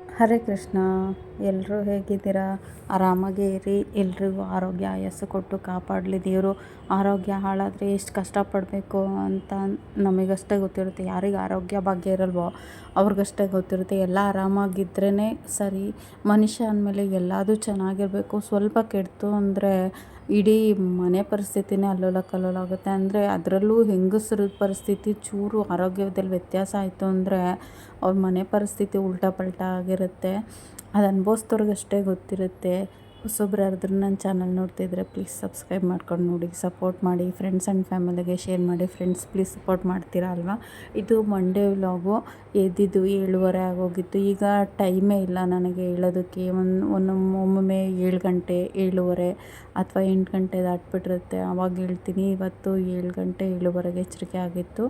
ಹರೇ ಕೃಷ್ಣ ಎಲ್ಲರೂ ಹೇಗಿದ್ದೀರಾ? ಆರಾಮಾಗಿ ಇರಿ. ಎಲ್ರಿಗೂ ಆರೋಗ್ಯ ಆಯಸ್ಸು ಕೊಟ್ಟು ಕಾಪಾಡಲಿ ದೇವರು. ಆರೋಗ್ಯ ಹಾಳಾದರೆ ಎಷ್ಟು ಕಷ್ಟಪಡಬೇಕು ಅಂತ ನಮಗಷ್ಟೇ ಗೊತ್ತಿರುತ್ತೆ. ಯಾರಿಗೆ ಆರೋಗ್ಯ ಭಾಗ್ಯ ಇರಲ್ವೋ ಅವ್ರಿಗಷ್ಟೇ ಗೊತ್ತಿರುತ್ತೆ. ಎಲ್ಲ ಆರಾಮಾಗಿದ್ರೇ ಸರಿ. ಮನುಷ್ಯ ಅಂದಮೇಲೆ ಎಲ್ಲದೂ ಚೆನ್ನಾಗಿರಬೇಕು. ಸ್ವಲ್ಪ ಕೆಡ್ತು ಅಂದರೆ ಇಡೀ ಮನೆ ಪರಿಸ್ಥಿತಿನೇ ಅಲ್ಲೋಲ ಕಲ್ಲೋಲ ಆಗುತ್ತೆ ಅಂದರೆ ಅದರಲ್ಲೂ ಹೆಂಗಸ್ರ ಪರಿಸ್ಥಿತಿ ಚೂರು ಆರೋಗ್ಯದಲ್ಲಿ ವ್ಯತ್ಯಾಸ ಆಯಿತು ಅಂದರೆ ಅವ್ರ ಮನೆ ಪರಿಸ್ಥಿತಿ ಉಲ್ಟಾ ಪಲ್ಟಾ ಆಗಿರುತ್ತೆ. ಅದು ಅನುಭವ್ಸ್ದವ್ರಿಗಷ್ಟೇ ಗೊತ್ತಿರುತ್ತೆ. ಹೊಸಬ್ರು ಯಾರಾದರೂ ನನ್ನ ಚಾನಲ್ ನೋಡ್ತಿದ್ರೆ ಪ್ಲೀಸ್ ಸಬ್ಸ್ಕ್ರೈಬ್ ಮಾಡ್ಕೊಂಡು ನೋಡಿ ಸಪೋರ್ಟ್ ಮಾಡಿ ಫ್ರೆಂಡ್ಸ್ ಆ್ಯಂಡ್ ಫ್ಯಾಮಿಲಿಗೆ ಶೇರ್ ಮಾಡಿ ಫ್ರೆಂಡ್ಸ್ ಪ್ಲೀಸ್ ಸಪೋರ್ಟ್ ಮಾಡ್ತೀರಾ ಅಲ್ವಾ? ಇದು ಮಂಡೇ ವ್ಲಾಗು ಎದ್ದಿದ್ದು ಏಳುವರೆ ಆಗೋಗಿತ್ತು. ಈಗ ಟೈಮೇ ಇಲ್ಲ ನನಗೆ ಹೇಳೋದಕ್ಕೆ. ಒಂದು ಒಂದೊಮ್ಮೆ ಒಮ್ಮೊಮ್ಮೆ ಏಳು ಗಂಟೆ, ಏಳುವರೆ ಅಥವಾ ಎಂಟು ಗಂಟೆ ದಾಟ್ಬಿಟ್ಟಿರುತ್ತೆ. ಆವಾಗ ಹೇಳ್ತೀನಿ, ಇವತ್ತು ಏಳು ಗಂಟೆ, ಏಳುವರೆಗೆ ಎಚ್ಚರಿಕೆ ಆಗಿತ್ತು.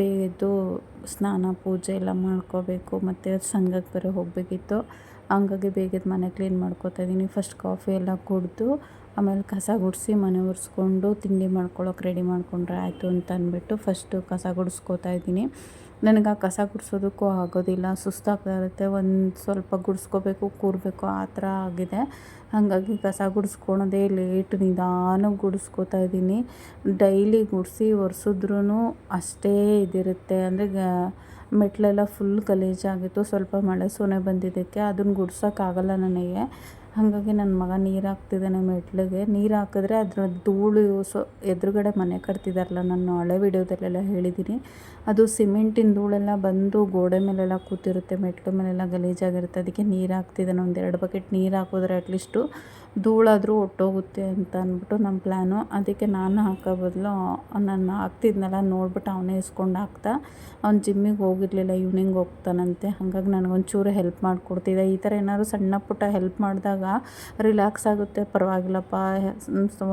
ಬೇಗ ಸ್ನಾನ, ಪೂಜೆ ಎಲ್ಲ ಮಾಡ್ಕೋಬೇಕು. ಮತ್ತು ಸಂಘಕ್ಕೆ ಬೇರೆ ಹೋಗಬೇಕಿತ್ತು. ಹಂಗಾಗಿ ಬೇಗದ ಮನೆ ಕ್ಲೀನ್ ಮಾಡ್ಕೋತಾ ಇದ್ದೀನಿ ಫಸ್ಟ್ ಕಾಫಿ ಎಲ್ಲ ಕುಡಿದು, ಆಮೇಲೆ ಕಸ ಗುಡಿಸಿ ಮನೆ ಒರೆಸ್ಕೊಂಡು ತಿಂಡಿ ಮಾಡ್ಕೊಳ್ಳೋಕೆ ರೆಡಿ ಮಾಡಿಕೊಂಡ್ರೆ ಆಯಿತು ಅಂತ ಅಂದ್ಬಿಟ್ಟು ಫಸ್ಟು ಕಸ ಗುಡಿಸ್ಕೋತಾ ಇದ್ದೀನಿ ನನಗೆ ಆ ಕಸ ಗುಡಿಸೋದಕ್ಕೂ ಆಗೋದಿಲ್ಲ. ಸುಸ್ತಾಗ್ತಾ ಇರುತ್ತೆ. ಒಂದು ಸ್ವಲ್ಪ ಗುಡಿಸ್ಕೋಬೇಕು, ಕೂರಬೇಕು, ಆ ಥರ ಆಗಿದೆ. ಹಾಗಾಗಿ ಕಸ ಗುಡಿಸ್ಕೊಳೋದೇ ಲೇಟ್ ನಿಧಾನಕ್ಕೆ ಗುಡಿಸ್ಕೋತಾ ಇದ್ದೀನಿ ಡೈಲಿ ಗುಡಿಸಿ ಒರೆಸಿದ್ರೂ ಅಷ್ಟೇ ಇದಿರುತ್ತೆ. ಅಂದರೆ ಮೆಟ್ಲೆಲ್ಲ ಫುಲ್ ಗಲೀಜಾಗಿತ್ತು ಸ್ವಲ್ಪ ಮಳೆ ಸೊನೆ ಬಂದಿದ್ದಕ್ಕೆ ಅದನ್ನ ಗುಡ್ಸೋಕ್ಕಾಗಲ್ಲ ನನಗೆ. ಹಾಗಾಗಿ ನನ್ನ ಮಗ ನೀರು ಹಾಕ್ತಿದ್ದಾನೆ ಮೆಟ್ಲಿಗೆ. ನೀರು ಹಾಕಿದ್ರೆ ಅದರ ಧೂಳು ಸೊ, ಎದುರುಗಡೆ ಮನೆ ಕಟ್ತಿದಾರಲ್ಲ, ನಾನು ಹಳೆ ವಿಡಿಯೋದಲ್ಲೆಲ್ಲ ಹೇಳಿದ್ದೀನಿ ಅದು ಸಿಮೆಂಟಿನ ಧೂಳೆಲ್ಲ ಬಂದು ಗೋಡೆ ಮೇಲೆಲ್ಲ ಕೂತಿರುತ್ತೆ, ಮೆಟ್ಲು ಮೇಲೆಲ್ಲ ಗಲೀಜಾಗಿರುತ್ತೆ. ಅದಕ್ಕೆ ನೀರು ಹಾಕ್ತಿದ್ದಾನೆ, ಒಂದೆರಡು ಬಕೆಟ್ ನೀರು ಹಾಕಿದ್ರೆ ಅಟ್ಲೀಸ್ಟು ಧೂಳಾದರೂ ಒಟ್ಟೋಗುತ್ತೆ ಅಂತ ಅಂದ್ಬಿಟ್ಟು ನಮ್ಮ ಪ್ಲ್ಯಾನು. ಅದಕ್ಕೆ ನಾನು ಹಾಕೋ ಬದಲು ನಾನು ಹಾಕ್ತಿದ್ನಲ್ಲ, ನೋಡ್ಬಿಟ್ಟು ಅವನೇ ಇಸ್ಕೊಂಡು ಹಾಕ್ತಾ, ಅವ್ನು ಜಿಮ್ಮಿಗೆ ಹೋಗಿರಲಿಲ್ಲ ಈವ್ನಿಂಗ್ ಹೋಗ್ತಾನಂತೆ. ಹಾಗಾಗಿ ನನಗೊಂಚೂರು ಹೆಲ್ಪ್ ಮಾಡಿಕೊಡ್ತಿದ್ದೆ ಈ ಥರ ಏನಾದ್ರು ಸಣ್ಣ ಪುಟ್ಟ ಹೆಲ್ಪ್ ಮಾಡಿದಾಗ ರಿಲ್ಯಾಕ್ಸ್ ಆಗುತ್ತೆ. ಪರವಾಗಿಲ್ಲಪ್ಪ,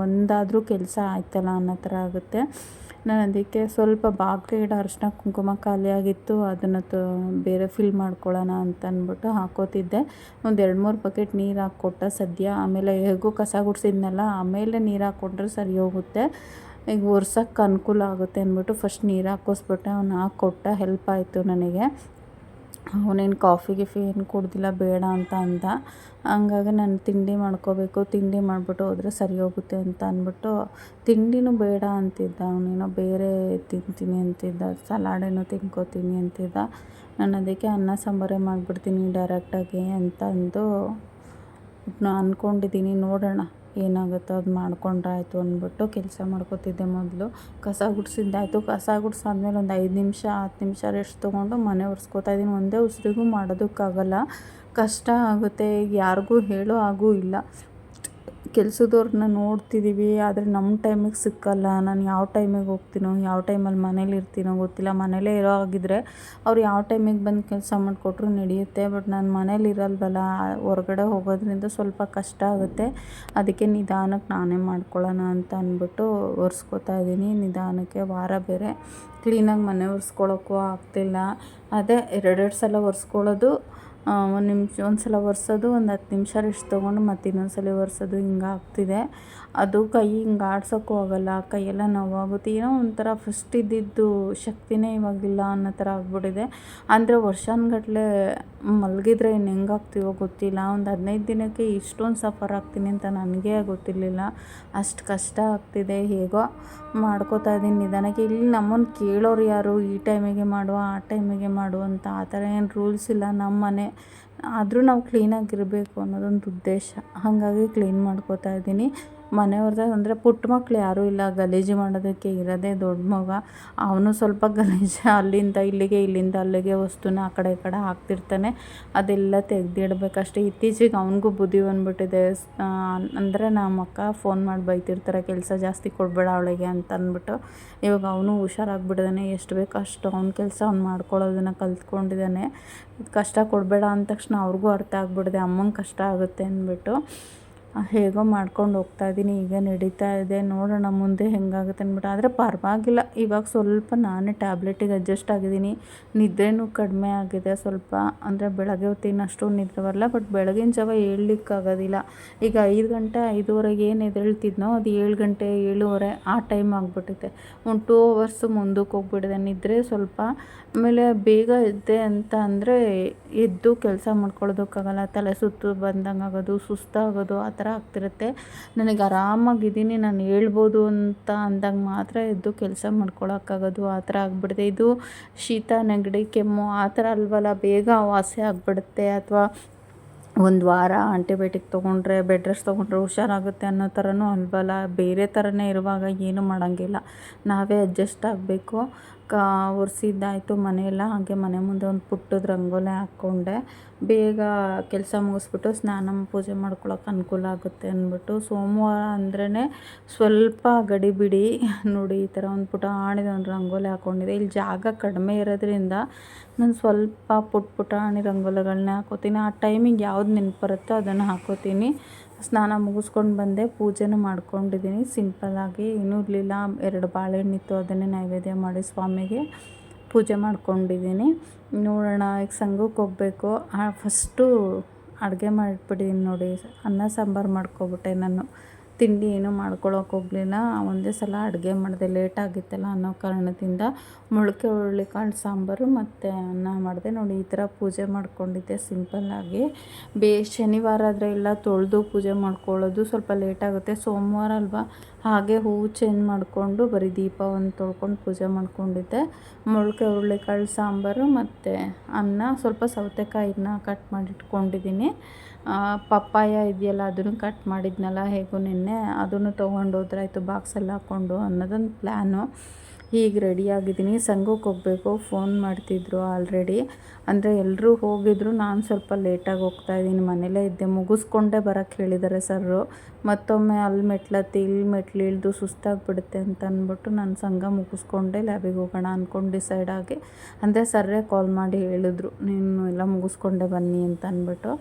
ಒಂದಾದರೂ ಕೆಲಸ ಆಯ್ತಲ್ಲ ಅನ್ನೋ ಥರ ಆಗುತ್ತೆ. ನಾನು ಅದಕ್ಕೆ ಸ್ವಲ್ಪ ಬಾಗಿಲಿಗೆ ಅರಿಶಿನ ಕುಂಕುಮ ಖಾಲಿಯಾಗಿತ್ತು ಅದನ್ನು ತ, ಬೇರೆ ಫಿಲ್ ಮಾಡ್ಕೊಳ್ಳೋಣ ಅಂತ ಅಂದ್ಬಿಟ್ಟು ಹಾಕೋತಿದ್ದೆ. ಒಂದು ಎರಡು ಮೂರು ಬಕೆಟ್ ನೀರು ಹಾಕ್ಕೊಟ್ಟ ಸದ್ಯ. ಆಮೇಲೆ ಹೇಗೂ ಕಸ ಗುಡಿಸಿದ್ನಲ್ಲ, ಆಮೇಲೆ ನೀರು ಹಾಕ್ಕೊಂಡ್ರೆ ಸರಿ ಹೋಗುತ್ತೆ. ಈಗ ಒರ್ಸೋಕ್ಕೆ ಅನುಕೂಲ ಆಗುತ್ತೆ ಅಂದ್ಬಿಟ್ಟು ಫಸ್ಟ್ ನೀರು ಹಾಕೋಸ್ಬಿಟ್ಟೆ ಅವ್ನು ಹಾಕ್ಕೊಟ್ಟ ಹೆಲ್ಪ್ ಆಯಿತು ನನಗೆ. ಅವನೇನು ಕಾಫಿ ಗಿಫಿ ಏನು ಕುಡ್ದಿಲ್ಲ, ಬೇಡ ಅಂತ ಅಂದ. ಹಂಗಾಗಿ ನಾನು ತಿಂಡಿ ಮಾಡ್ಕೋಬೇಕು, ತಿಂಡಿ ಮಾಡಿಬಿಟ್ಟು ಹೋದರೆ ಸರಿ ಹೋಗುತ್ತೆ ಅಂತ ಅಂದ್ಬಿಟ್ಟು ತಿಂಡಿನೂ ಬೇಡ ಅಂತಿದ್ದ. ಅವನೇನೋ ಬೇರೆ ತಿಂತೀನಿ ಅಂತಿದ್ದ, ಸಲಾಡೇನೋ ತಿನ್ಕೋತೀನಿ ಅಂತಿದ್ದ. ನಾನು ಅದಕ್ಕೆ ಅನ್ನ ಸಾಂಬಾರೇ ಮಾಡಿಬಿಡ್ತೀನಿ ಡೈರೆಕ್ಟಾಗಿ ಅಂತ ಅಂದು ನಾನು ಅಂದ್ಕೊಂಡಿದ್ದೀನಿ ನೋಡೋಣ. ಏನಾಗುತ್ತೋ ಅದು ಮಾಡ್ಕೊಂಡ್ರೆ ಆಯಿತು ಅಂದ್ಬಿಟ್ಟು ಕೆಲಸ ಮಾಡ್ಕೊತಿದ್ದೆ ಮೊದಲು. ಕಸ ಗುಡ್ಸಿದ್ದಾಯಿತು ಕಸ ಗುಡ್ಸಾದ್ಮೇಲೆ ಒಂದು ಐದು ನಿಮಿಷ, ಹತ್ತು ನಿಮಿಷ ರೆಸ್ಟ್ ತೊಗೊಂಡು ಮನೆ ಒರೆಸ್ಕೋತಾ ಇದ್ದೀನಿ. ಒಂದೇ ಉಸಿರಿಗೂ ಮಾಡೋದಕ್ಕಾಗಲ್ಲ. ಕಷ್ಟ ಆಗುತ್ತೆ. ಯಾರಿಗೂ ಹೇಳೋ ಹಾಗೂ ಇಲ್ಲ. ಕೆಲಸದವ್ರನ್ನ ನೋಡ್ತಿದ್ದೀವಿ ಆದರೆ ನಮ್ಮ ಟೈಮಿಗೆ ಸಿಕ್ಕಲ್ಲ. ನಾನು ಯಾವ ಟೈಮಿಗೆ ಹೋಗ್ತೀನೋ, ಯಾವ ಟೈಮಲ್ಲಿ ಮನೇಲಿ ಇರ್ತೀನೋ ಗೊತ್ತಿಲ್ಲ. ಮನೇಲೇ ಇರೋ ಆಗಿದ್ದರೆ ಅವ್ರು ಯಾವ ಟೈಮಿಗೆ ಬಂದು ಕೆಲಸ ಮಾಡಿಕೊಟ್ರು ನಡೆಯುತ್ತೆ. ಬಟ್ ನಾನು ಮನೇಲಿ ಇರಲ್ವಲ್ಲ, ಹೊರಗಡೆ ಹೋಗೋದ್ರಿಂದ ಸ್ವಲ್ಪ ಕಷ್ಟ ಆಗುತ್ತೆ. ಅದಕ್ಕೆ ನಿಧಾನಕ್ಕೆ ನಾನೇ ಮಾಡ್ಕೊಳ್ಳೋಣ ಅಂತ ಅಂದ್ಬಿಟ್ಟು ಒರೆಸ್ಕೊತಾ ಇದ್ದೀನಿ ನಿಧಾನಕ್ಕೆ ವಾರ ಬೇರೆ ಕ್ಲೀನಾಗಿ ಮನೆ ಒರೆಸ್ಕೊಳ್ಳೋಕ್ಕೂ ಆಗ್ತಿಲ್ಲ. ಅದೇ ಎರಡೆರಡು ಸಲ ಒರೆಸ್ಕೊಳ್ಳೋದು ಒಂದು ನಿಮಿಷ ಒಂದು ಸಲ ಒರೆಸೋದು, ಒಂದು ಹತ್ತು ನಿಮಿಷ ರೆಸ್ಟ್ ತೊಗೊಂಡು ಮತ್ತೆ ಇನ್ನೊಂದು ಸಲ ಒರೆಸೋದು, ಹಿಂಗೆ ಆಗ್ತಿದೆ. ಅದು ಕೈ ಹಿಂಗೆ ಆಡ್ಸೋಕ್ಕೂ ಆಗೋಲ್ಲ, ಕೈಯೆಲ್ಲ ನೋವಾಗುತ್ತೆ. ಏನೋ ಒಂಥರ ಫಸ್ಟ್ ಇದ್ದಿದ್ದು ಶಕ್ತಿನೇ ಇವಾಗಿಲ್ಲ ಅನ್ನೋ ಥರ ಆಗ್ಬಿಟ್ಟಿದೆ. ಅಂದರೆ ವರ್ಷಾನುಗಟ್ಲೆ ಮಲಗಿದ್ರೆ ಇನ್ನು ಹೆಂಗೆ ಆಗ್ತೀವೋ ಗೊತ್ತಿಲ್ಲ. ಒಂದು ಹದಿನೈದು ದಿನಕ್ಕೆ ಇಷ್ಟೊಂದು ಸಫರ್ ಆಗ್ತೀನಿ ಅಂತ ನನಗೆ ಗೊತ್ತಿರಲಿಲ್ಲ. ಅಷ್ಟು ಕಷ್ಟ ಆಗ್ತಿದೆ, ಹೇಗೋ ಮಾಡ್ಕೋತಾ ಇದ್ದೀನಿ ನಿಧಾನಕ್ಕೆ. ಇಲ್ಲಿ ನಮ್ಮನ್ನು ಕೇಳೋರು ಯಾರು, ಈ ಟೈಮಿಗೆ ಮಾಡುವ, ಆ ಟೈಮಿಗೆ ಮಾಡು ಅಂತ ಆ ಥರ ಏನು ರೂಲ್ಸ್ ಇಲ್ಲ ನಮ್ಮ ಮನೆ ಆದರೂ ನಾವು ಕ್ಲೀನಾಗಿರಬೇಕು ಅನ್ನೋದೊಂದು ಉದ್ದೇಶ. ಹಾಗಾಗಿ ಕ್ಲೀನ್ ಮಾಡ್ಕೋತಾ ಇದ್ದೀನಿ. ಮನೆಯವ್ರದ್ದು ಅಂದರೆ ಪುಟ್ಟ ಮಕ್ಳು ಯಾರೂ ಇಲ್ಲ, ಗಲೀಜು ಮಾಡೋದಕ್ಕೆ ಇರೋದೇ ದೊಡ್ಡ ಮಗ. ಅವನು ಸ್ವಲ್ಪ ಗಲೀಜು, ಅಲ್ಲಿಂದ ಇಲ್ಲಿಗೆ, ಇಲ್ಲಿಂದ ಅಲ್ಲಿಗೆ ವಸ್ತುನ ಆ ಕಡೆ ಈ ಕಡೆ ಹಾಕ್ತಿರ್ತಾನೆ. ಅದೆಲ್ಲ ತೆಗ್ದಿಡ್ಬೇಕಷ್ಟೇ. ಇತ್ತೀಚೆಗೆ ಅವನಿಗೂ ಬುದ್ಧಿ ಬಂದುಬಿಟ್ಟಿದೆ. ಅಂದರೆ ನಮ್ಮ ಅಕ್ಕ ಫೋನ್ ಮಾಡಿ ಬೈತಿರ್ತಾರೆ, ಕೆಲಸ ಜಾಸ್ತಿ ಕೊಡಬೇಡ ಅವಳಿಗೆ ಅಂತ ಅಂದ್ಬಿಟ್ಟು. ಇವಾಗ ಅವನು ಹುಷಾರಾಗ್ಬಿಟ್ಟಿದ್ದಾನೆ ಎಷ್ಟು ಬೇಕು ಅಷ್ಟು ಅವ್ನ ಕೆಲಸ ಅವ್ನು ಮಾಡ್ಕೊಳ್ಳೋದನ್ನು ಕಲ್ತ್ಕೊಂಡಿದ್ದಾನೆ ಕಷ್ಟ ಕೊಡಬೇಡ ಅಂದ ತಕ್ಷಣ ಅವ್ರಿಗೂ ಅರ್ಥ ಆಗ್ಬಿಡಿದೆ ಅಮ್ಮಂಗೆ ಕಷ್ಟ ಆಗುತ್ತೆ ಅಂದ್ಬಿಟ್ಟು. ಹೇಗೋ ಮಾಡ್ಕೊಂಡು ಹೋಗ್ತಾ ಇದ್ದೀನಿ, ಈಗ ನಡೀತಾ ಇದೆ, ನೋಡೋಣ ಮುಂದೆ ಹೆಂಗಾಗುತ್ತೆ ಅಂದ್ಬಿಟ್ಟು. ಆದರೆ ಪರವಾಗಿಲ್ಲ, ಇವಾಗ ಸ್ವಲ್ಪ ನಾನೇ ಟ್ಯಾಬ್ಲೆಟಿಗೆ ಅಡ್ಜಸ್ಟ್ ಆಗಿದ್ದೀನಿ. ನಿದ್ರೆನೂ ಕಡಿಮೆ ಆಗಿದೆ ಸ್ವಲ್ಪ, ಅಂದರೆ ಬೆಳಗ್ಗೆ ಹೊತ್ತಿನ ಅಷ್ಟು ನಿದ್ರೆ ಬರಲ್ಲ, ಬಟ್ ಬೆಳಗಿನ ಜಾವ ಏಳಲಿಕ್ಕಾಗೋದಿಲ್ಲ. ಈಗ ಐದು ಗಂಟೆ ಐದೂವರೆಗೆ ಏನು ಎದ್ದೇಳ್ತಿದ್ನೋ ಅದು ಏಳು ಗಂಟೆ ಏಳುವರೆ ಆ ಟೈಮ್ ಆಗಿಬಿಟ್ಟಿದೆ. ಒಂದು ಟೂ ಅವರ್ಸು ಮುಂದಕ್ಕೆ ಹೋಗ್ಬಿಟ್ಟಿದೆ, ನಿದ್ರೆ ಸ್ವಲ್ಪ ಆಮೇಲೆ ಬೇಗ ಎದ್ದೆ ಅಂತ ಅಂದರೆ ಎದ್ದು ಕೆಲಸ ಮಾಡ್ಕೊಳ್ಳೋದಕ್ಕಾಗಲ್ಲ. ತಲೆ ಸುತ್ತು ಬಂದಂಗೆ ಆಗೋದು ಸುಸ್ತಾಗೋದು, ಆ ಥರ ಆಗ್ತಿರುತ್ತೆ. ನನಗೆ ಆರಾಮಾಗಿದ್ದೀನಿ, ನಾನು ಹೇಳ್ಬೋದು ಅಂತ ಅಂದಾಗ ಮಾತ್ರ ಎದ್ದು ಕೆಲಸ ಮಾಡ್ಕೊಳ್ಳೋಕ್ಕಾಗೋದು, ಆ ಥರ ಆಗಿಬಿಡುತ್ತೆ ಇದು ಶೀತ, ನೆಗಡಿ, ಕೆಮ್ಮು, ಆ ಥರ ಅಲ್ವಲ್ಲ, ಬೇಗ ವಾಸಿ ಆಗಿಬಿಡುತ್ತೆ. ಅಥವಾ ಒಂದು ವಾರ ಆಂಟಿಬಯೋಟಿಕ್ ತೊಗೊಂಡ್ರೆ, ಬೆಡ್ ರೆಸ್ಟ್ ತೊಗೊಂಡ್ರೆ ಹುಷಾರಾಗುತ್ತೆ ಅನ್ನೋ ಥರನೂ ಅಲ್ವಲ್ಲ, ಬೇರೆ ಥರನೇ ಇರುವಾಗ ಏನೂ ಮಾಡೋಂಗಿಲ್ಲ. ನಾವೇ ಅಡ್ಜಸ್ಟ್ ಆಗಬೇಕು. ಕಾ ಒರೆಸಿದ್ದಾಯ್ತು ಮನೆಯೆಲ್ಲ. ಹಾಗೆ ಮನೆ ಮುಂದೆ ಒಂದು ಪುಟ್ಟದ ರಂಗೋಲಿ ಹಾಕ್ಕೊಂಡೆ. ಬೇಗ ಕೆಲಸ ಮುಗಿಸ್ಬಿಟ್ಟು ಸ್ನಾನ ಪೂಜೆ ಮಾಡ್ಕೊಳಕ್ಕೆ ಅನುಕೂಲ ಆಗುತ್ತೆ ಅಂದ್ಬಿಟ್ಟು ಸೋಮವಾರ ಅಂದ್ರೇ ಸ್ವಲ್ಪ ಗಡಿಬಿಡಿ. ನೋಡಿ, ಈ ಥರ ಒಂದು ಪುಟಾಣಿದ ಒಂದು ರಂಗೋಲಿ ಹಾಕ್ಕೊಂಡಿದೆ ಇಲ್ಲಿ ಜಾಗ ಕಡಿಮೆ ಇರೋದ್ರಿಂದ ನಾನು ಸ್ವಲ್ಪ ಪುಟ್ಟ ಪುಟಾಣಿ ರಂಗೋಲಿಗಳನ್ನ ಹಾಕೋತೀನಿ. ಆ ಟೈಮಿಗೆ ಯಾವ್ದು ನೆನಪು ಬರುತ್ತೋ ಅದನ್ನು ಹಾಕೋತೀನಿ. ಸ್ನಾನ ಮುಗಿಸ್ಕೊಂಡು ಬಂದೆ, ಪೂಜೆನೂ ಮಾಡ್ಕೊಂಡಿದ್ದೀನಿ ಸಿಂಪಲ್ಲಾಗಿ ಏನೂ ಇರಲಿಲ್ಲ. ಎರಡು ಬಾಳೆಹಣ್ಣಿತ್ತು ಅದನ್ನೇ ನೈವೇದ್ಯ ಮಾಡಿ ಸ್ವಾಮಿಗೆ ಪೂಜೆ ಮಾಡ್ಕೊಂಡಿದ್ದೀನಿ ನೋಡೋಣ, ಈಗ ಸಂಘಕ್ಕೆ ಹೋಗಬೇಕು. ಫಸ್ಟು ಅಡುಗೆ ಮಾಡಿಬಿಡಿ ನೋಡಿ. ಅನ್ನ ಸಾಂಬಾರು ಮಾಡ್ಕೊಬಿಟ್ಟೆ ನಾನು. ತಿಂಡಿ ಏನೂ ಮಾಡ್ಕೊಳಕ್ಕೆ ಹೋಗಲಿಲ್ಲ. ಒಂದೇ ಸಲ ಅಡುಗೆ ಮಾಡಿದೆ ಲೇಟ್ ಆಗಿತ್ತಲ್ಲ ಅನ್ನೋ ಕಾರಣದಿಂದ ಮೊಳಕೆ ಹುರುಳಿಕಾಳು ಸಾಂಬಾರು ಮತ್ತು ಅನ್ನ ಮಾಡಿದೆ. ನೋಡಿ, ಈ ಥರ ಪೂಜೆ ಮಾಡ್ಕೊಂಡಿದ್ದೆ ಸಿಂಪಲ್ಲಾಗಿ ಬೇ, ಶನಿವಾರ ಆದರೆ ಎಲ್ಲ ತೊಳೆದು ಪೂಜೆ ಮಾಡ್ಕೊಳ್ಳೋದು ಸ್ವಲ್ಪ ಲೇಟಾಗುತ್ತೆ ಸೋಮವಾರ ಅಲ್ವಾ? ಹಾಗೆ ಹೂವು ಚೇಂಜ್ ಮಾಡಿಕೊಂಡು ಬರೀ ದೀಪವನ್ನು ತೊಳ್ಕೊಂಡು ಪೂಜೆ ಮಾಡ್ಕೊಂಡಿದ್ದೆ. ಮೊಳಕೆ, ಹುರುಳಿಕಾಳು, ಸಾಂಬಾರು ಮತ್ತು ಅನ್ನ, ಸ್ವಲ್ಪ ಸೌತೆಕಾಯಿನ ಕಟ್ ಮಾಡಿಟ್ಕೊಂಡಿದ್ದೀನಿ. ಪಪ್ಪಾಯ ಇದೆಯಲ್ಲ, ಅದನ್ನು ಕಟ್ ಮಾಡಿದ್ನಲ್ಲ ಹೇಗೂ ನಿನ್ನೆ, ಅದನ್ನು ತೊಗೊಂಡೋದ್ರಾಯ್ತು ಬಾಕ್ಸಲ್ಲಿ ಹಾಕ್ಕೊಂಡು ಅನ್ನೋದೊಂದು ಪ್ಲ್ಯಾನು ಹೀಗೆ ರೆಡಿಯಾಗಿದ್ದೀನಿ ಸಂಘಕ್ಕೆ ಹೋಗಬೇಕು. ಫೋನ್ ಮಾಡ್ತಿದ್ರು ಆಲ್ರೆಡಿ ಅಂದರೆ ಎಲ್ಲರೂ ಹೋಗಿದ್ರು. ನಾನು ಸ್ವಲ್ಪ ಲೇಟಾಗಿ ಹೋಗ್ತಾಯಿದ್ದೀನಿ ಮನೇಲೇ ಇದ್ದೆ. ಮುಗಿಸ್ಕೊಂಡೇ ಬರೋಕ್ಕೆ ಹೇಳಿದ್ದಾರೆ ಸರ್ರು. ಮತ್ತೊಮ್ಮೆ ಅಲ್ಲಿ ಮೆಟ್ಲತ್ತಿ, ಇಲ್ಲಿ ಮೆಟ್ಲು ಇಳಿದು ಸುಸ್ತಾಗಿಬಿಡುತ್ತೆ ಅಂತ ಅಂದ್ಬಿಟ್ಟು ನಾನು ಸಂಘ ಮುಗಿಸ್ಕೊಂಡೆ ಲ್ಯಾಬಿಗೆ ಹೋಗೋಣ ಅಂದ್ಕೊಂಡು ಡಿಸೈಡ್ ಆಗಿ. ಅಂದರೆ ಸರ್ರೇ ಕಾಲ್ ಮಾಡಿ ಹೇಳಿದ್ರು. ನೀನು ಎಲ್ಲ ಮುಗಿಸ್ಕೊಂಡೆ ಬನ್ನಿ ಅಂತ ಅಂದ್ಬಿಟ್ಟು.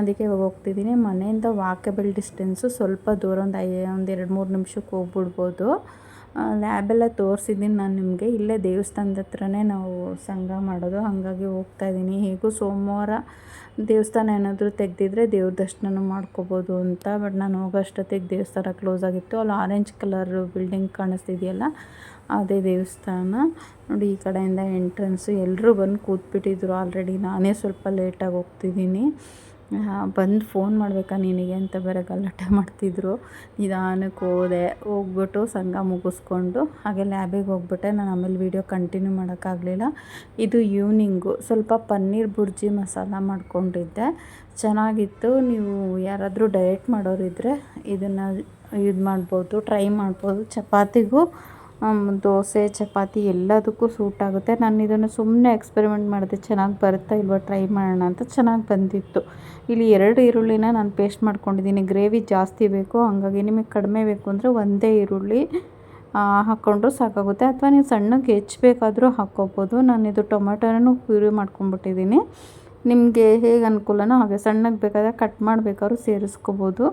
ಅದಕ್ಕೆ ಇವಾಗ ಹೋಗ್ತಿದ್ದೀನಿ. ಮನೆಯಿಂದ ವಾಕೆಬಲ್ ಡಿಸ್ಟೆನ್ಸು ಸ್ವಲ್ಪ ದೂರ ಒಂದು ಐ, ಒಂದು ಎರಡು, ಮೂರು ನಿಮಿಷಕ್ಕೆ ಹೋಗ್ಬಿಡ್ಬೋದು. ಲ್ಯಾಬೆಲ್ಲ ತೋರಿಸಿದ್ದೀನಿ ನಾನು ನಿಮಗೆ. ಇಲ್ಲೇ ದೇವಸ್ಥಾನದ ಹತ್ರನೇ ನಾವು ಸಂಘ ಮಾಡೋದು. ಹಾಗಾಗಿ ಹೋಗ್ತಾ ಇದ್ದೀನಿ. ಹೇಗೂ ಸೋಮವಾರ ದೇವಸ್ಥಾನ ಏನಾದರೂ ತೆಗೆದಿದ್ರೆ ದೇವ್ರ ದರ್ಶನ ಮಾಡ್ಕೋಬೋದು ಅಂತ. ಬಟ್ ನಾನು ಹೋಗೋಷ್ಟೊತ್ತಿಗೆ ದೇವಸ್ಥಾನ ಕ್ಲೋಸ್ ಆಗಿತ್ತು. ಅಲ್ಲಿ ಆರೆಂಜ್ ಕಲರ್ ಬಿಲ್ಡಿಂಗ್ ಕಾಣಿಸ್ತಿದೆಯಲ್ಲ, ಅದೇ ದೇವಸ್ಥಾನ. ನೋಡಿ, ಈ ಕಡೆಯಿಂದ ಎಂಟ್ರೆನ್ಸು ಎಲ್ಲರೂ ಬಂದು ಕೂತ್ಬಿಟ್ಟಿದ್ರು. ಆಲ್ರೆಡಿ ನಾನೇ ಸ್ವಲ್ಪ ಲೇಟಾಗಿ ಹೋಗ್ತಿದ್ದೀನಿ. ಬಂದು ಫೋನ್ ಮಾಡಬೇಕಾ ನಿನಗೆ ಅಂತ ಬೇರೆ ಗಲಾಟೆ ಮಾಡ್ತಿದ್ರು. ನಿಧಾನಕ್ಕೆ ಹೋದೆ. ಹೋಗ್ಬಿಟ್ಟು ಸಂಘ ಮುಗಿಸ್ಕೊಂಡು ಹಾಗೆ ಲ್ಯಾಬಿಗೆ ಹೋಗ್ಬಿಟ್ಟೆ. ನಾನು ಆಮೇಲೆ ವೀಡಿಯೋ ಕಂಟಿನ್ಯೂ ಮಾಡೋಕ್ಕಾಗಲಿಲ್ಲ. ಇದು ಈವ್ನಿಂಗು ಸ್ವಲ್ಪ ಪನ್ನೀರ್ ಬುರ್ಜಿ ಮಸಾಲ ಮಾಡ್ಕೊಂಡಿದ್ದೆ. ಚೆನ್ನಾಗಿತ್ತು. ನೀವು ಯಾರಾದರೂ ಡಯಟ್ ಮಾಡೋರಿದ್ದರೆ ಇದನ್ನು ಇದು ಮಾಡ್ಬೋದು ಟ್ರೈ ಮಾಡ್ಬೋದು, ಚಪಾತಿಗೂ. ದೋಸೆ, ಚಪಾತಿ ಎಲ್ಲದಕ್ಕೂ ಸೂಟ್ ಆಗುತ್ತೆ. ನಾನು ಇದನ್ನು ಸುಮ್ಮನೆ ಎಕ್ಸ್ಪೆರಿಮೆಂಟ್ ಮಾಡಿದೆ. ಚೆನ್ನಾಗಿ ಬರುತ್ತಾ ಇಲ್ವಾ ಟ್ರೈ ಮಾಡೋಣ ಅಂತ ಚೆನ್ನಾಗಿ ಬಂದಿತ್ತು. ಇಲ್ಲಿ ಎರಡು ಈರುಳ್ಳಿನ ನಾನು ಪೇಸ್ಟ್ ಮಾಡ್ಕೊಂಡಿದ್ದೀನಿ. ಗ್ರೇವಿ ಜಾಸ್ತಿ ಬೇಕು, ಹಾಗಾಗಿ ನಿಮಗೆ ಕಡಿಮೆ ಬೇಕು ಅಂದರೆ ಒಂದೇ ಈರುಳ್ಳಿ ಹಾಕ್ಕೊಂಡ್ರೂ ಸಾಕಾಗುತ್ತೆ. ಅಥವಾ ನೀವು ಸಣ್ಣಗೆ ಹೆಚ್ಚಬೇಕಾದರೂ ಹಾಕ್ಕೋಬೋದು ಇದು ಟೊಮೆಟೊನೂ ಪ್ಯೂರಿ ಮಾಡ್ಕೊಂಡ್ಬಿಟ್ಟಿದ್ದೀನಿ. ನಿಮಗೆ ಹೇಗೆ ಅನುಕೂಲನೋ ಹಾಗೆ ಸಣ್ಣಗೆ ಬೇಕಾದರೆ ಕಟ್ ಮಾಡಬೇಕಾದ್ರೂ ಸೇರಿಸ್ಕೋಬೋದು.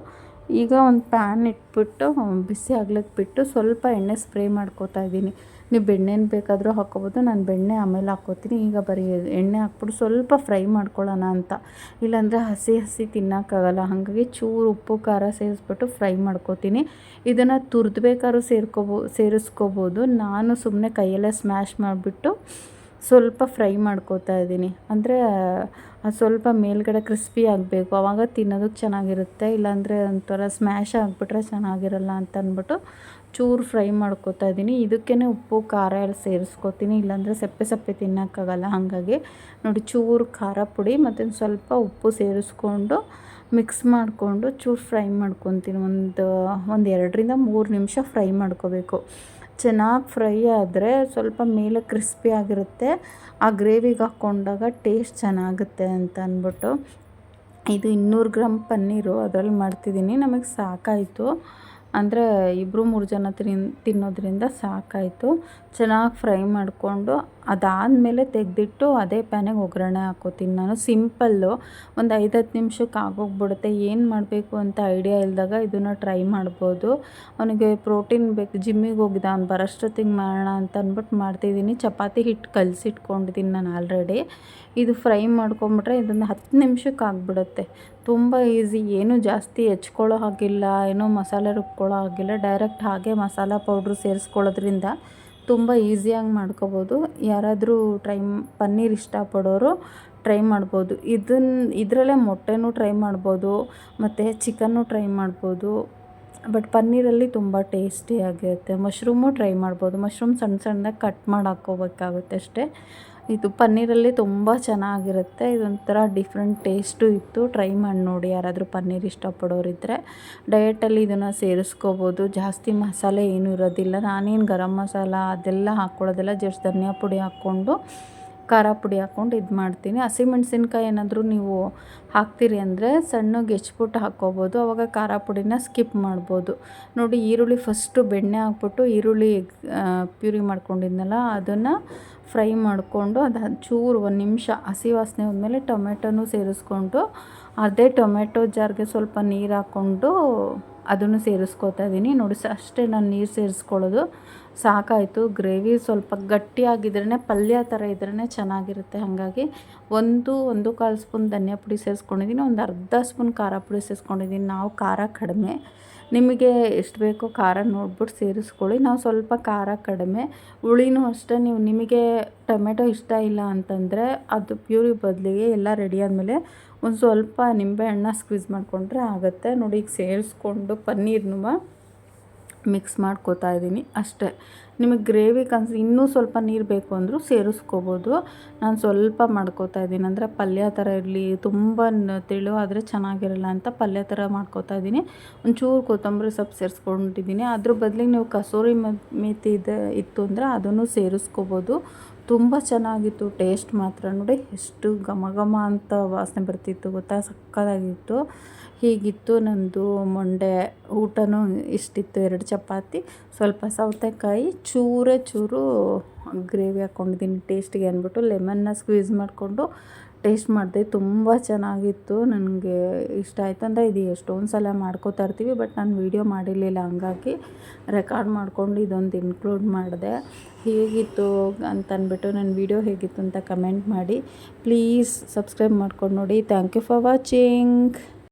ಈಗ ಒಂದು ಪ್ಯಾನ್ ಇಟ್ಬಿಟ್ಟು, ಬಿಸಿ ಆಗ್ಲಿಕ್ಕೆ ಬಿಟ್ಟು ಸ್ವಲ್ಪ ಎಣ್ಣೆ ಸ್ಪ್ರೇ ಮಾಡ್ಕೋತಾ ಇದ್ದೀನಿ. ನೀವು ಬೆಣ್ಣೆನ ಬೇಕಾದರೂ ಹಾಕ್ಕೋಬೋದು, ನಾನು ಬೆಣ್ಣೆ ಆಮೇಲೆ ಹಾಕ್ಕೋತೀನಿ. ಈಗ ಬರೀ ಎಣ್ಣೆ ಹಾಕ್ಬಿಟ್ಟು ಸ್ವಲ್ಪ ಫ್ರೈ ಮಾಡ್ಕೊಳ್ಳೋಣ ಅಂತ. ಇಲ್ಲಾಂದರೆ ಹಸಿ ಹಸಿ ತಿನ್ನೋಕ್ಕಾಗಲ್ಲ. ಹಾಗಾಗಿ ಚೂರು ಉಪ್ಪು, ಖಾರ ಸೇರಿಸ್ಬಿಟ್ಟು ಫ್ರೈ ಮಾಡ್ಕೋತೀನಿ. ಇದನ್ನು ತುರಿದ್ಬೇಕಾದ್ರೂ ಸೇರ್ಕೋಬೋ, ಸೇರಿಸ್ಕೋಬೋದು. ನಾನು ಸುಮ್ಮನೆ ಕೈಯಲ್ಲೇ ಸ್ಮ್ಯಾಶ್ ಮಾಡಿಬಿಟ್ಟು ಸ್ವಲ್ಪ ಫ್ರೈ ಮಾಡ್ಕೋತಾ ಇದ್ದೀನಿ. ಅಂದರೆ ಅದು ಸ್ವಲ್ಪ ಮೇಲ್ಗಡೆ ಕ್ರಿಸ್ಪಿ ಆಗಬೇಕು. ಆವಾಗ ತಿನ್ನೋದಕ್ಕೆ ಚೆನ್ನಾಗಿರುತ್ತೆ. ಇಲ್ಲಾಂದರೆ ಒಂಥರ ಸ್ಮ್ಯಾಶ್ ಆಗಿಬಿಟ್ರೆ ಚೆನ್ನಾಗಿರಲ್ಲ ಅಂತ ಅಂದ್ಬಿಟ್ಟು ಚೂರು ಫ್ರೈ ಮಾಡ್ಕೋತಾ ಇದ್ದೀನಿ. ಇದಕ್ಕೇ ಉಪ್ಪು, ಖಾರ ಎಲ್ಲ ಸೇರಿಸ್ಕೋತೀನಿ. ಇಲ್ಲಾಂದರೆ ಸಪ್ಪೆ ಸಪ್ಪೆ ತಿನ್ನೋಕ್ಕಾಗಲ್ಲ ಹಾಗಾಗಿ. ನೋಡಿ, ಚೂರು ಖಾರ ಪುಡಿ ಮತ್ತು ಸ್ವಲ್ಪ ಉಪ್ಪು ಸೇರಿಸ್ಕೊಂಡು ಮಿಕ್ಸ್ ಮಾಡಿಕೊಂಡು ಚೂರು ಫ್ರೈ ಮಾಡ್ಕೊತೀನಿ. ಒಂದು ಒಂದು ಎರಡರಿಂದ ಮೂರು ನಿಮಿಷ ಫ್ರೈ ಮಾಡ್ಕೋಬೇಕು. ಚೆನ್ನಾಗಿ ಫ್ರೈ ಆದರೆ ಸ್ವಲ್ಪ ಮೇಲೆ ಕ್ರಿಸ್ಪಿ ಆಗಿರುತ್ತೆ. ಆ ಗ್ರೇವಿಗೆ ಹಾಕ್ಕೊಂಡಾಗ ಟೇಸ್ಟ್ ಚೆನ್ನಾಗುತ್ತೆ ಅಂತ ಅಂದ್ಬಿಟ್ಟು. ಇದು ಇನ್ನೂರು ಗ್ರಾಮ್ ಪನ್ನೀರು ಅದರಲ್ಲಿ ಮಾಡ್ತಿದ್ದೀನಿ. ನಮಗೆ ಸಾಕಾಯಿತು. ಅಂದರೆ ಇಬ್ಬರು ಮೂರು ಜನ ತಿನ್, ತಿನ್ನೋದ್ರಿಂದ ಸಾಕಾಯಿತು. ಚೆನ್ನಾಗಿ ಫ್ರೈ ಮಾಡಿಕೊಂಡು ಅದಾದಮೇಲೆ ತೆಗೆದಿಟ್ಟು ಅದೇ ಪ್ಯಾನಿಗೆ ಒಗ್ಗರಣೆ ಹಾಕೋತೀನಿ ನಾನು. ಸಿಂಪಲ್ಲು ಒಂದು ಐದು ಹತ್ತು ನಿಮಿಷಕ್ಕೆ ಆಗೋಗ್ಬಿಡುತ್ತೆ. ಏನು ಮಾಡಬೇಕು ಅಂತ ಐಡಿಯಾ ಇಲ್ಲದಾಗ ಇದನ್ನು ಟ್ರೈ ಮಾಡ್ಬೋದು. ಅವನಿಗೆ ಪ್ರೋಟೀನ್ ಬೇಕು, ಜಿಮ್ಮಿಗೆ ಹೋಗಿದ್ದ ಅವ್ನು ಬರೋಷ್ಟೊತ್ತಿಗೆ ಮಾಡೋಣ ಅಂತ ಅಂದ್ಬಿಟ್ಟು ಮಾಡ್ತಿದ್ದೀನಿ. ಚಪಾತಿ ಹಿಟ್ಟು ಕಲಸಿಟ್ಕೊಂಡಿದ್ದೀನಿ ನಾನು ಆಲ್ರೆಡಿ. ಇದು ಫ್ರೈ ಮಾಡ್ಕೊಂಬಿಟ್ರೆ ಇದೊಂದು ಹತ್ತು ನಿಮಿಷಕ್ಕೆ ಆಗಿಬಿಡುತ್ತೆ. ತುಂಬ ಈಸಿ, ಏನು ಜಾಸ್ತಿ ಹೆಚ್ಕೊಳ್ಳೋ ಹಾಗಿಲ್ಲ, ಏನೋ ಮಸಾಲೆ ರುಬ್ಕೊಳ್ಳೋ ಹಾಗಿಲ್ಲ. ಡೈರೆಕ್ಟ್ ಹಾಗೆ ಮಸಾಲೆ ಪೌಡ್ರು ಸೇರಿಸ್ಕೊಳ್ಳೋದ್ರಿಂದ ತುಂಬ ಈಸಿಯಾಗಿ ಮಾಡ್ಕೋಬೋದು. ಯಾರಾದರೂ ಟ್ರೈ ಪನ್ನೀರ್ ಇಷ್ಟಪಡೋರು ಟ್ರೈ ಮಾಡ್ಬೋದು. ಇದನ್ನು ಇದರಲ್ಲೇ ಮೊಟ್ಟೆನೂ ಟ್ರೈ ಮಾಡ್ಬೋದು, ಮತ್ತು ಚಿಕನ್ನು ಟ್ರೈ ಮಾಡ್ಬೋದು. ಬಟ್ ಪನ್ನೀರಲ್ಲಿ ತುಂಬ ಟೇಸ್ಟಿಯಾಗಿರುತ್ತೆ ಮಶ್ರೂಮು ಟ್ರೈ ಮಾಡ್ಬೋದು. ಮಶ್ರೂಮ್ ಸಣ್ಣ ಸಣ್ಣದಾಗಿ ಕಟ್ ಮಾಡಿ ಹಾಕ್ಕೋಬೇಕಾಗುತ್ತೆ ಅಷ್ಟೇ. ಇದು ಪನ್ನೀರಲ್ಲಿ ತುಂಬ ಚೆನ್ನಾಗಿರುತ್ತೆ. ಇದೊಂಥರ ಡಿಫ್ರೆಂಟ್ ಟೇಸ್ಟು ಇತ್ತು. ಟ್ರೈ ಮಾಡಿ ನೋಡಿ ಯಾರಾದರೂ ಪನ್ನೀರ್ ಇಷ್ಟಪಡೋರಿದ್ದರೆ ಡಯಟಲ್ಲಿ ಇದನ್ನು ಸೇರಿಸ್ಕೋಬೋದು. ಜಾಸ್ತಿ ಮಸಾಲೆ ಏನೂ ಇರೋದಿಲ್ಲ. ನಾನೇನು ಗರಂ ಮಸಾಲ ಅದೆಲ್ಲ ಹಾಕ್ಕೊಳ್ಳೋದಿಲ್ಲ. ಜಸ್ಟ್ ಧನಿಯಾ ಪುಡಿ ಹಾಕ್ಕೊಂಡು ಖಾರ ಪುಡಿ ಹಾಕ್ಕೊಂಡು ಇದು ಮಾಡ್ತೀನಿ. ಹಸಿಮೆಣ್ಸಿನ್ಕಾಯಿ ಏನಾದರೂ ನೀವು ಹಾಕ್ತೀರಿ ಅಂದರೆ ಸಣ್ಣಗೆ ಹೆಚ್ಬಿಟ್ಟು ಹಾಕ್ಕೋಬೋದು. ಆವಾಗ ಖಾರ ಪುಡಿನ ಸ್ಕಿಪ್ ಮಾಡ್ಬೋದು. ನೋಡಿ, ಈರುಳ್ಳಿ ಫಸ್ಟು ಬೆಣ್ಣೆ ಹಾಕ್ಬಿಟ್ಟು ಈರುಳ್ಳಿ ಪ್ಯೂರಿ ಮಾಡ್ಕೊಂಡಿದ್ನಲ್ಲ, ಅದನ್ನು ಫ್ರೈ ಮಾಡಿಕೊಂಡು ಅದು ಚೂರು ಒಂದು ನಿಮಿಷ ಹಸಿ ವಾಸನೆ ಹೋದ್ಮೇಲೆ ಟೊಮೆಟೊನೂ ಸೇರಿಸ್ಕೊಂಡು ಅದೇ ಟೊಮೆಟೊ ಜಾರ್ಗೆ ಸ್ವಲ್ಪ ನೀರು ಹಾಕ್ಕೊಂಡು ಅದನ್ನು ಸೇರಿಸ್ಕೊತಾ ಇದ್ದೀನಿ ನೋಡಿ, ಅಷ್ಟೇ ನಾನು ನೀರು ಸೇರಿಸ್ಕೊಳ್ಳೋದು. ಸಾಕಾಯಿತು. ಗ್ರೇವಿ ಸ್ವಲ್ಪ ಗಟ್ಟಿಯಾಗಿದ್ರೇ ಪಲ್ಯ ಥರ ಇದ್ರೇ ಚೆನ್ನಾಗಿರುತ್ತೆ. ಹಾಗಾಗಿ ಒಂದು ಒಂದು ಕಾಲು ಸ್ಪೂನ್ ಧನಿಯಾ ಪುಡಿ ಸೇರಿಸ್ಕೊಂಡಿದ್ದೀನಿ. ಒಂದು ಅರ್ಧ ಸ್ಪೂನ್ ಖಾರ ಪುಡಿ ಸೇರಿಸ್ಕೊಂಡಿದ್ದೀನಿ. ನಾವು ಖಾರ ಕಡಿಮೆ. ನಿಮಗೆ ಎಷ್ಟು ಬೇಕೋ ಖಾರ ನೋಡ್ಬಿಟ್ಟು ಸೇರಿಸ್ಕೊಳ್ಳಿ. ನಾವು ಸ್ವಲ್ಪ ಖಾರ ಕಡಿಮೆ. ಹುಳಿನೂ ಅಷ್ಟೇ. ನೀವು ನಿಮಗೆ ಟೊಮೆಟೊ ಇಷ್ಟ ಇಲ್ಲ ಅಂತಂದರೆ ಅದು ಪ್ಯೂರಿ ಬದಲಿಗೆ ಎಲ್ಲ ರೆಡಿ ಆದಮೇಲೆ ಒಂದು ಸ್ವಲ್ಪ ನಿಂಬೆಹಣ್ಣ ಸ್ಕ್ವೀಸ್ ಮಾಡಿಕೊಂಡ್ರೆ ಆಗುತ್ತೆ. ನೋಡಿ, ಈಗ ಸೇರಿಸ್ಕೊಂಡು ಪನ್ನೀರ್ನು ಮಿಕ್ಸ್ ಮಾಡ್ಕೋತಾ ಇದ್ದೀನಿ ಅಷ್ಟೇ. ನಿಮಗೆ ಗ್ರೇವಿ ಕನ್ಸ್ ಇನ್ನೂ ಸ್ವಲ್ಪ ನೀರು ಬೇಕು ಅಂದರೂ ಸೇರಿಸ್ಕೋಬೋದು. ನಾನು ಸ್ವಲ್ಪ ಮಾಡ್ಕೋತಾ ಇದ್ದೀನಿ. ಅಂದರೆ ಪಲ್ಯ ಥರ ಇರಲಿ, ತುಂಬ ತೆಳು ಆದರೆ ಚೆನ್ನಾಗಿರಲ್ಲ ಅಂತ ಪಲ್ಯ ಥರ ಮಾಡ್ಕೋತಾ ಇದ್ದೀನಿ. ಒಂಚೂರು ಕೊತ್ತಂಬರಿ ಸೊಪ್ಪು ಸೇರಿಸ್ಕೊಂಡಿದ್ದೀನಿ. ಅದ್ರ ಬದಲಿಗೆ ನೀವು ಕಸೂರಿ ಮೇಥಿ ಇದೆ, ಇತ್ತು ಅಂದರೆ ಅದನ್ನು ಸೇರಿಸ್ಕೋಬೋದು. ತುಂಬ ಚೆನ್ನಾಗಿತ್ತು, ಟೇಸ್ಟ್ ಮಾತ್ರ. ನೋಡಿ ಎಷ್ಟು ಘಮ ಘಮ ಅಂತ ವಾಸನೆ ಬರ್ತಿತ್ತು, ಗೊತ್ತಾ? ಸಕ್ಕತ್ತಾಗಿತ್ತು. ಹೀಗಿತ್ತು ನನ್ನದು ಮೊಂಡೆ ಊಟನೂ ಇಷ್ಟಿತ್ತು, ಎರಡು ಚಪಾತಿ, ಸ್ವಲ್ಪ ಸೌತೆಕಾಯಿ, ಚೂರೇ ಚೂರು ಗ್ರೇವಿ ಹಾಕ್ಕೊಂಡಿದ್ದೀನಿ. ಟೇಸ್ಟಿಗೆ ಅಂದ್ಬಿಟ್ಟು ಲೆಮನ್ನ ಸ್ಕ್ವೀಸ್ ಮಾಡಿಕೊಂಡು ಟೇಸ್ಟ್ ಮಾಡಿದೆ. ತುಂಬ ಚೆನ್ನಾಗಿತ್ತು. ನನಗೆ ಇಷ್ಟ ಆಯ್ತು ಅಂದರೆ ಇದು ಎಷ್ಟೊಂದು ಸಲ ಮಾಡ್ಕೋತಾ ಇರ್ತೀವಿ ಬಟ್ ನಾನು ವೀಡಿಯೋ ಮಾಡಿರಲಿಲ್ಲ. ಹಂಗಾಗಿ ರೆಕಾರ್ಡ್ ಮಾಡಿಕೊಂಡು ಇದೊಂದು ಇನ್ಕ್ಲೂಡ್ ಮಾಡಿದೆ. ಹೇಗಿತ್ತು ಅಂತ ಅಂದ್ಬಿಟ್ಟು ನನ್ನ ವೀಡಿಯೋ ಹೇಗಿತ್ತು ಅಂತ ಕಮೆಂಟ್ ಮಾಡಿ. ಪ್ಲೀಸ್ ಸಬ್ಸ್ಕ್ರೈಬ್ ಮಾಡ್ಕೊಂಡು ನೋಡಿ. Thank you for watching